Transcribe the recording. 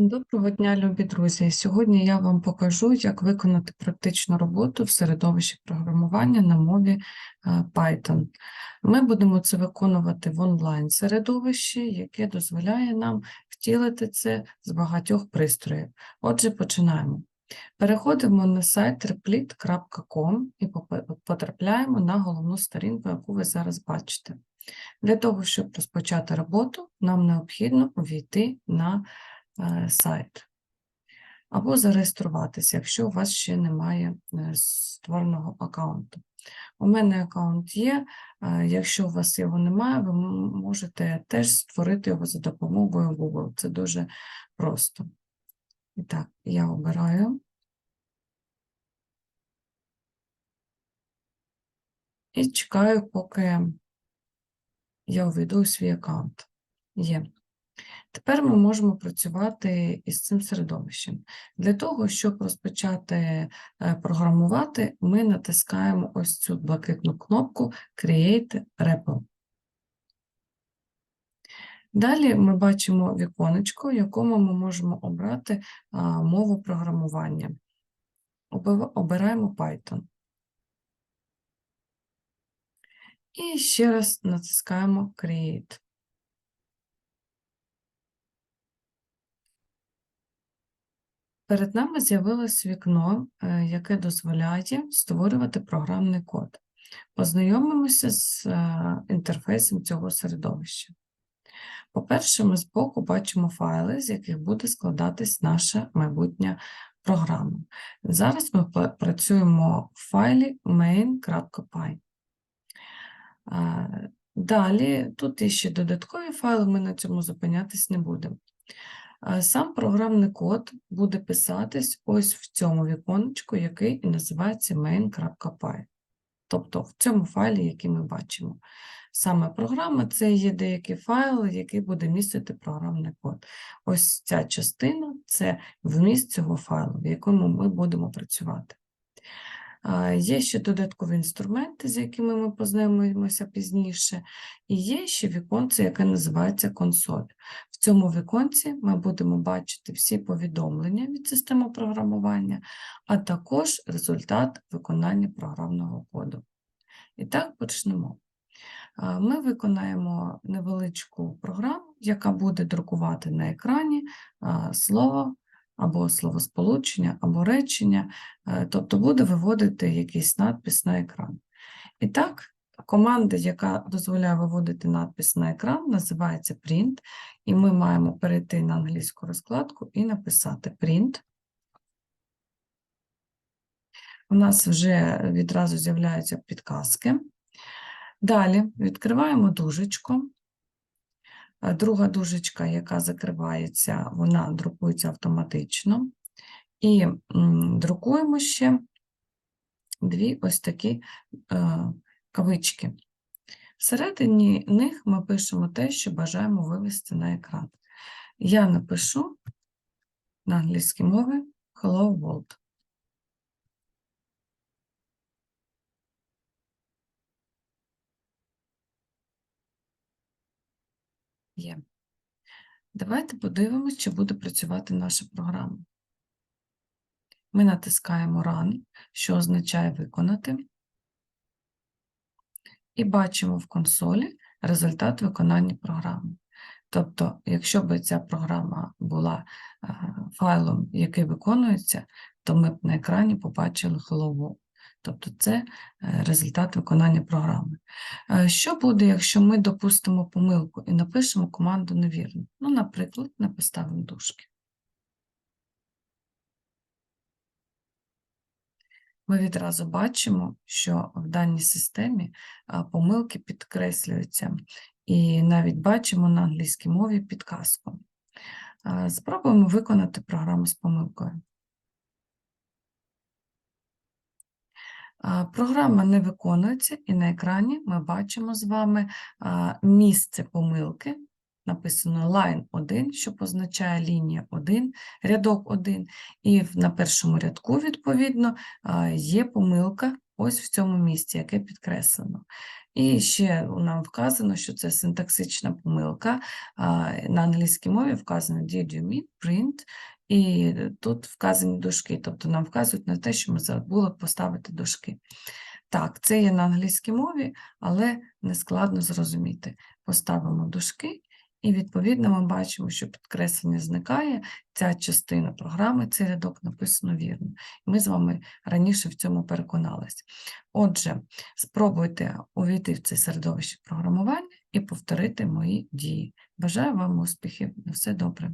Доброго дня, любі друзі! Сьогодні я вам покажу, як виконати практичну роботу в середовищі програмування на мові е, Python. Ми будемо це виконувати в онлайн-середовищі, яке дозволяє нам втілити це з багатьох пристроїв. Отже, починаємо. Переходимо на сайт replit.com і потрапляємо на головну сторінку, яку ви зараз бачите. Для того, щоб розпочати роботу, нам необхідно увійти на сайт або зареєструватися, якщо у вас ще немає е, створеного аккаунту. У мене аккаунт є, е, якщо у вас його немає, ви можете теж створити його за допомогою Google. Це дуже просто. І так, я обираю. І чекаю, поки я увійду свій аккаунт. Є. Тепер ми можемо працювати із цим середовищем. Для того, щоб розпочати е, програмувати, ми натискаємо ось цю блакитну кнопку Create REPL. Далі ми бачимо віконечко, в якому ми можемо обрати мову програмування. Обираємо Python. І ще раз натискаємо Create. Перед нами з'явилось вікно, е, яке дозволяє створювати програмний код. Познайомимося з е, інтерфейсом цього середовища. По-перше, ми збоку бачимо файли, з яких буде складатись наша майбутня програма. Зараз ми працюємо в файлі main.py. Е, Далі, тут є ще додаткові файли, ми на цьому зупинятись не будемо. Сам програмний код буде писатись ось в цьому віконечку, який і називається main.py. Тобто в цьому файлі, який ми бачимо. Саме програма це є деякий файл, який буде містити програмний код. Ось ця частина це вміст цього файлу, в якому ми будемо працювати. Є ще додаткові інструменти, з якими ми познайомимося пізніше, і є ще віконце, яке називається консоль. В цьому віконці ми будемо бачити всі повідомлення від системи програмування, а також результат виконання програмного коду. І так почнемо. Ми виконаємо невеличку програму, яка буде друкувати на екрані слово або словосполучення, або речення, е, тобто буде виводити якийсь надпис на екран. І так, команда, яка дозволяє виводити надпис на екран, називається print, і ми маємо перейти на англійську розкладку і написати print. У нас вже відразу з'являються підказки. Далі відкриваємо дужечку. Друга дужечка, яка закривається, вона друкується автоматично. І друкуємо ще дві ось такі е, кавички. Всередині них ми пишемо те, що бажаємо вивести на екран. Я напишу на англійській мові Hello World. Є. Давайте подивимось, чи буде працювати наша програма. Ми натискаємо Run, що означає виконати, і бачимо в консолі результат виконання програми. Тобто, якщо б ця програма була е, файлом, який виконується, то ми б на екрані побачили Hello World. Тобто це е, результат виконання програми. Е, Що буде, якщо ми допустимо помилку і напишемо команду невірно? Ну, наприклад, не поставимо дужки. Ми відразу бачимо, що в даній системі помилки підкреслюються, і навіть бачимо на англійській мові підказку. Спробуємо виконати програму з помилкою. Програма не виконується, і на екрані ми бачимо з вами місце помилки. Написано line 1, що позначає лінія 1, рядок 1, і на першому рядку, відповідно, є помилка ось в цьому місці, яке підкреслено. І ще нам вказано, що це синтаксична помилка. На англійській мові вказано did you mean print, і тут вказані дужки, тобто нам вказують на те, що ми забули поставити дужки. Так, це є на англійській мові, але нескладно зрозуміти. Поставимо дужки, і відповідно ми бачимо, що підкреслення зникає, ця частина програми, цей рядок написано вірно. Ми з вами раніше в цьому переконалися. Отже, спробуйте увійти в це середовище програмування і повторити мої дії. Бажаю вам успіхів. На все добре.